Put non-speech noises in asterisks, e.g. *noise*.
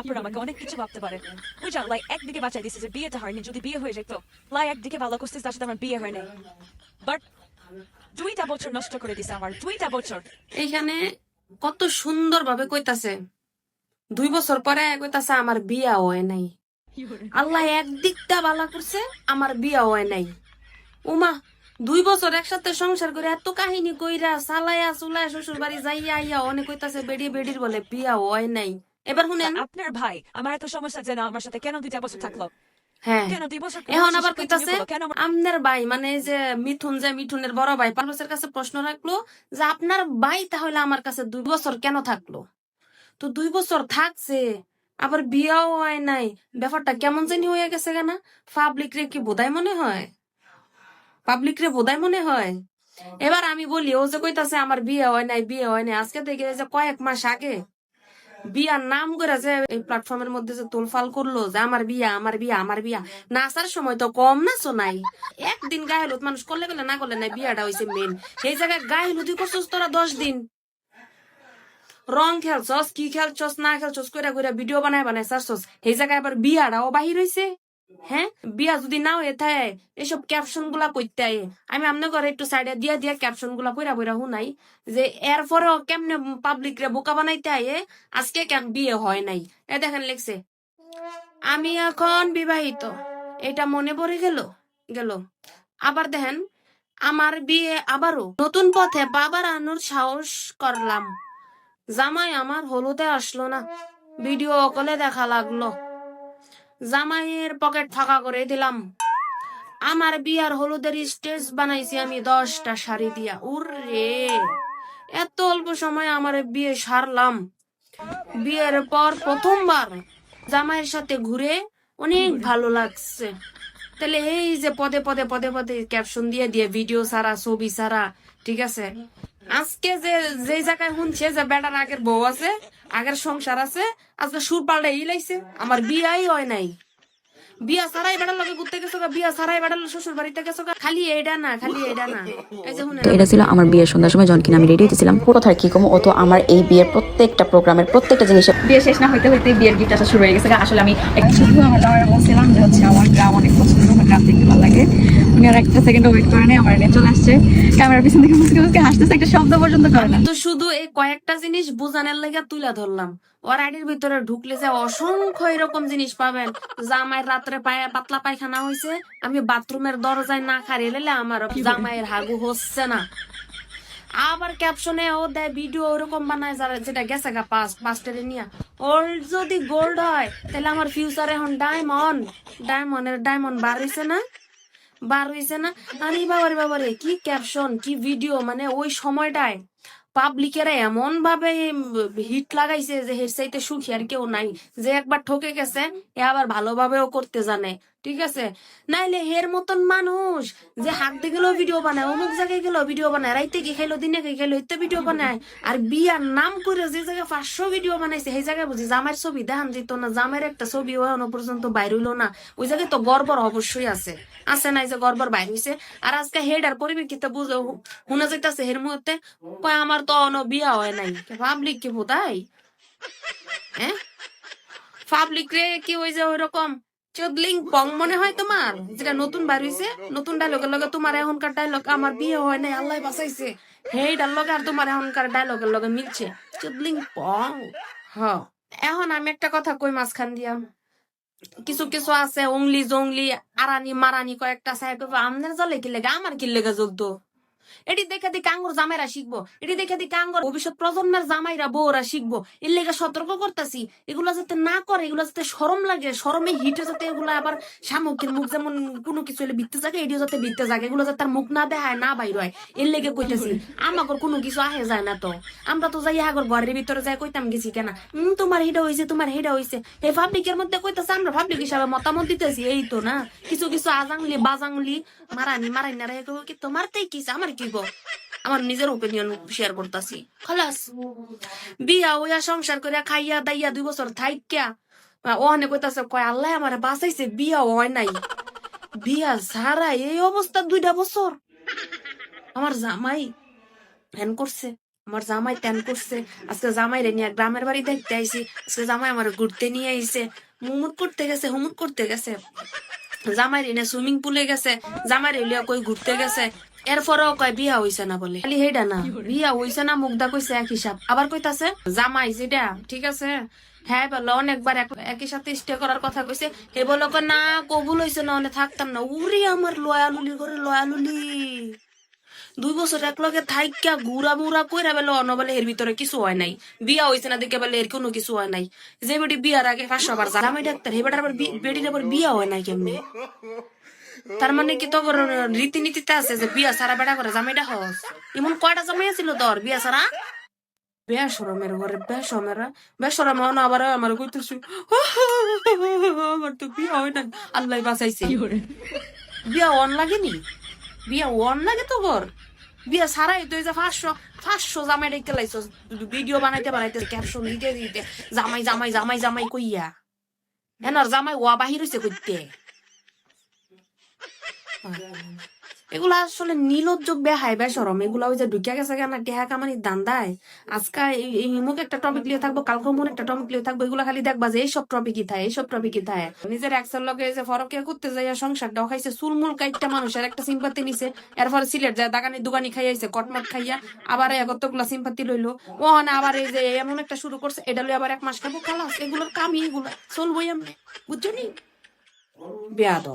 আপনারা আমাকে অনেক কিছু ভাবতে ওই যা লাই একদিকে বাঁচাই দিছে যে বিয়েটা হয়নি যদি বিয়ে হয়ে যেত। লাই একদিকে ভালো করছিস, তার সাথে আমার বিয়ে হয় নাই। বাট দুইটা বছর নষ্ট করে দিছে আমার, দুইটা বছর। এইখানে কত সুন্দর ভাবে কইতাছে। দুই বছর পরে কইতাছে, আমার বিয়া হয় নাই। আল্লাহ একদিকটা বালা করছে, আমার বিয়া হয় নাই। উমা, দুই বছর একসাথে সংসার করে এত কাহিনী কইরা সালায়া সুলায়া শ্বশুর বাড়ি যাইয়া আইয়া অনেক কইতাছে, বেড়ি, বেড়ির বলে বিয়া হয় নাই। এবার শুনেন। আপনার ভাই আমার এত সমস্যা যে না আমার সাথে কেন দুইটা বছর থাকল? হ্যাঁ। এখন আবার কইতাছে? আপনার ভাই মানে যে মিথুন যে মিঠুনের বড় ভাই পারভেজের কাছে প্রশ্ন রাখল যে আপনার ভাই তাহলে আমার কাছে দুই বছর কেন থাকল? তো দুই বছর থাকছে আবার বিয়াও হয় নাই। ব্যাপারটা কেমন জানি হয়ে গেছে কেনা? পাবলিক রে কি বোধাই মনে হয়? পাবলিক রে বোধাই মনে হয়? এবার আমি বলি ও যে কইতাছে আমার বিয়ে হয় নাই বিয়ে হয় নাই। আজকে থেকে যে কয়েক মাস আগে বিয়ার নাম করে যে এই প্ল্যাটফর্মের মধ্যে যে তোলফাল করল যে আমার বিয়া আমার বিয়া আমার বিয়া। নাচার সময় তো কম নাচো নাই। একদিন গায়ে হলুদ মানুষ করলে গেলে না করলে নাই, বিয়াটা হয়েছে মেন সেই জায়গায় গায়ে হলুদই করছস তোরা দশ দিন। রং খেলছস, কি খেলছস, না খেলছস, কইরা কইরা ভিডিও বানায় বানায় সারছস সেই জায়গায় আবার বিয়াটাও বাহির হইছে। হ্যাঁ? বিয়া যদি নাও হয়ে থাকে এসব ক্যাপশনগুলা পড়তে। আমি আমনে করে একটু সাইডে দিয়া দিয়া ক্যাপশনগুলা পইরা পইরা শুনাই, যে এরপরেও কেমনে পাবলিক রে বোকা বানাইতে আয়ে আজকে কেন বিয়ে হয় নাই। এ দেখেন লিখছে, আমি এখন বিবাহিত। এটা মনে পড়ে গেল? গেল। আবার দেখেন, আমার বিয়ে আবারও নতুন পথে বাবার আনুর সাহস করলাম। জামাই আমার হলুদে আসলো না। ভিডিও কলে দেখা লাগল। জামাইয়ের পকেট ফাঁকা করে দিলাম। আমার বিয়ার হলুদের স্টেজ বানাইছি আমি, দশটা শাড়ি দিয়া। উর্রে, এত অল্প সময় আমার বিয়ে সারলাম। বিয়ের পর প্রথমবার জামাইয়ের সাথে ঘুরে অনেক ভালো লাগছে। তাহলে এই যে পদে পদে পদে পদে ক্যাপশন দিয়ে দিয়ে ভিডিও সারা ছবি সারা ঠিক আছে? আজকে যে যে জায়গায় শুনছে যে বেটার আগের বউ আছে আগের সংসার আছে আজকে সুর পাল্টা ইলাইছে আমার বিয়াই হয় নাই। বিয়া সারাই লগে ঘুরতে গেছো বিয়া সারাই শ্বশুর বাড়িতে গেছো খালি এইটা না খালি এইটা না। এই যে শুনে এটা ছিল আমার বিয়ের সন্ধ্যার সময় যখন কিনা আমি রেডি হতেছিলাম কোথায় কি কম ও তো আমার এই বিয়ের প্রত্যেকটা প্রোগ্রামের প্রত্যেকটা জিনিসের বিয়ে শেষ না হইতে হইতে বিয়ের গিফট আসা শুরু হয়ে গেছে আসলে আমি শুধু আমার দাওয়ার বলছিলাম যে হচ্ছে আমার গ্রাম অনেক পছন্দ। গ্রাম দেখতে ভালো লাগে। উনি আর একটা সেকেন্ড ওয়েট করে নেই, আমার চলে আসছে। ক্যামেরার পিছন থেকে মুসকে মুসকে হাসতেছে, একটা শব্দ পর্যন্ত করে না। তো শুধু এই কয়েকটা জিনিস বুঝানোর লেগে তুলে ধরলাম। ওর আইডির ভিতরে ঢুকলে যে অসংখ্য এরকম জিনিস পাবেন। জামাই রাত্রে পায়ে পাতলা পায়খানা হয়েছে আমি বাথরুমের দরজায় না খারিয়ে লেলে আমার জামাইয়ের হাগু হচ্ছে না। আবার ক্যাপশনে ও দেয় ভিডিও ওরকম বানায় যারা যেটা গেছে গা পাস পাস্টারে নিয়ে। ওর যদি গোল্ড হয়, তাহলে আমার ফিউচার এখন ডায়মন্ড ডায়মন্ডের ডায়মন্ড বার হইছে না? বার হইছে না? আরে বাবারে বাবারে, কি ক্যাপশন কি ভিডিও মানে ওই সময়টায় পাবলিকেরা এমন ভাবে হিট লাগাইছে যে হের চাইতে সুখী আর কেউ নাই। যে একবার ঠকে গেছে, এ আবার ভালোভাবেও করতে জানে। ঠিক আছে? নাইলে হের মতন মানুষ যে হাঁটতে গেলেও ভিডিও বানায়, অমুক জায়গায় গেলেও ভিডিও বানায়, রাইতে কি খাইলো দিনে কি খাইলো ইত্যাদি ভিডিও বানায়, আর বিয়ার নাম করে যে জায়গায় পাঁচশো ভিডিও বানাইছে, সেই জায়গায় বুঝি জামাইয়ের ছবি দেখান যেত না, জামাইয়ের একটা ছবি এখনও পর্যন্ত বাইর হইল না, ওই জায়গায় তো গর্বর অবশ্যই আছে। আছে নাই যে গর্বর বাইর হইছে, আর আজকে হেড আর পরিপ্রেক্ষিতে বুঝে শুনে যাইতাছে হের মুহূর্তে, কয় আমার তো অন বিয়া হয় নাই পাবলিক কি বোধাই হ্যাঁ? পাবলিক রে কি ওই যে ওইরকম চোদলিং পং মনে হয় তোমার? যেটা নতুন বার হইছে, নতুন ডায়লগের লগে তোমার এখনকার ডায়লগ আমার বিয়ে হয় নাই, আল্লাহ বাঁচাইছে। হেইটার লগে আর তোমার এখনকার ডায়লগের লগে মিলছে। চোদলিং পং? হ। এখন আমি একটা কথা কই মাঝখান দিয়া। কিছু কিছু আছে উংলি জংলি আরানি মারানি কয়েকটা সাহেব আমনের জলে কি লেগে, আমার কি লেগে জ্বলতো? এটি দেখে দেখে আঙ্গুর জামাইরা শিখব। এটি দেখে দেখে আঙ্গুর ভবিষ্যৎ প্রজন্মের জামাইরা বউরা শিখব। এর লেগে সতর্ক করতেছি, এগুলা যাতে না করে, এগুলা যাতে সরম লাগে, সরমে হিটে যাতে এগুলা আবার শামুকের মুখ যেমন কোনো কিছু হলে বিত্তে জাগে, এটিও যাতে বিত্তে জাগে, এগুলো যাতে তার মুখ না দেখায়, না বাইর হয়। এর লেগে কইতেছি, আমাগর কোনো কিছু আহে যায় না তো। আমরা তো যাই আগর ঘরের ভিতরে যাই কইতাম গেছি কেন? হম তোমার হেডা হইছে, তোমার হেডা হইছে। এই পাবলিকের মধ্যে কইতাছে, আমরা পাবলিক হিসাবে মতামত দিতেছি, এই তো না। কিছু কিছু আজাংলি, বাজাংলি, মারানি মারানি না রে কি তোমার তাই কি আমার গো আমার নিজের ওপিনিয়ন শেয়ার করতেছি। খালাস, বিয়া ওয়া সংসার করে খাইয়া দাইয়া দুই বছর থাইকা। ও অনেক কইতাছে, কয়, আল্লাহ আমার বাঁচাইছে বিয়া হয় নাই। বিয়া ছাড়া এই অবস্থা দুইটা বছর। আমার জামাই ফ্যান করছে, আমার জামাই তেন করছে। আজকে জামাই রে নিয়ে গ্রামের বাড়ি দেখতে আইছি, আজকে জামাই আমার ঘুরতে নিয়ে আইছে। মুমুট করতে গেছে হুমুট করতে গেছে। জামাই রে সুইমিং পুলে গেছে জামাই রে লিয়া কই ঘুরতে গেছে। এরপরেও কয় বিয়া হইছে না বলে। খালি হেডা না। বিয়া হইছে না মুগ্ধা কইছে এক হিসাব আবার কইতাছে জামাই যেটা ঠিক আছে? হ্যাঁ বলো অনেকবার একই সাথে স্টে করার কথা কইছে। হে বলো না কবুল হইছে না অনেক থাকতাম না। উরি আমার লয়ালুলি করে লয়ালুলি। দুই বছর এক লগে থাইকা ঘুরা মুরা কইরা বেলে অন্য বলে এর ভিতরে কিছু হয় নাই। বিয়া হইছে না দেখে বলে এর কোনো কিছু হয় নাই। যে বেটি বিয়ার আগে পাঁচশো বার জামাই ডাক্তার হে বেটার বেটির আবার বিয়া হয় নাই কেমনে? তার মানে কি তোর রীতিনীতিতে আছে যে বিয়া সারা বেড়া করে জামাইটা হস এমন কয়টা জামাই আছিল তোর বিয়া সারা? বেসরমের ঘরে বেসমের বেসরম হন আবার আমার কইতেছি আমার তো বিয়া হয় না আল্লাহ বাঁচাইছে। বিয়া অন লাগেনি? বিয়া অন লাগে তো ঘর। বিয়া সারাই তুই যে পাঁচশো পাঁচশো জামাই রেখে লাইছ। ভিডিও বানাইতে বানাইতে ক্যাপশন দিতে দিতে জামাই জামাই জামাই জামাই কইয়া। এনার জামাই ওয়া বাহির হইছে কইতে। *laughs* এগুলা আসলে নীলজ্জ বেহাই বেসরম এগুলা ওই যে ঢুকিয়া গেছে কেন টেহা কামানি দান্দায়। আজকে এই- মুখ একটা টপিক লিয়ে থাকব, কালকে মন একটা টপিক লিয়ে থাকব, এগুলা খালি দেখবা যে এইসব টপিকই থাকে এইসব টপিকই থাকে নিজের একসার লগে যে ফরকে করতে যাইয়া সংসার খাইছে, চুলমুল কাইটটা মানুষের একটা সিম্পাতি নিছে। এরপর সিলেট যায় দাগানি দুগানি খাইয়াছে কটমট খাইয়া, আবার কতগুলা সিম্পাতি লইলো। ও না, আবার এই যে এমন একটা শুরু করছে, এটা লই আবার এক মাস খাব খালাস, এগুলোর কামই এগুলা, চলবই এমনি, বুঝছ নি? বেয়াদ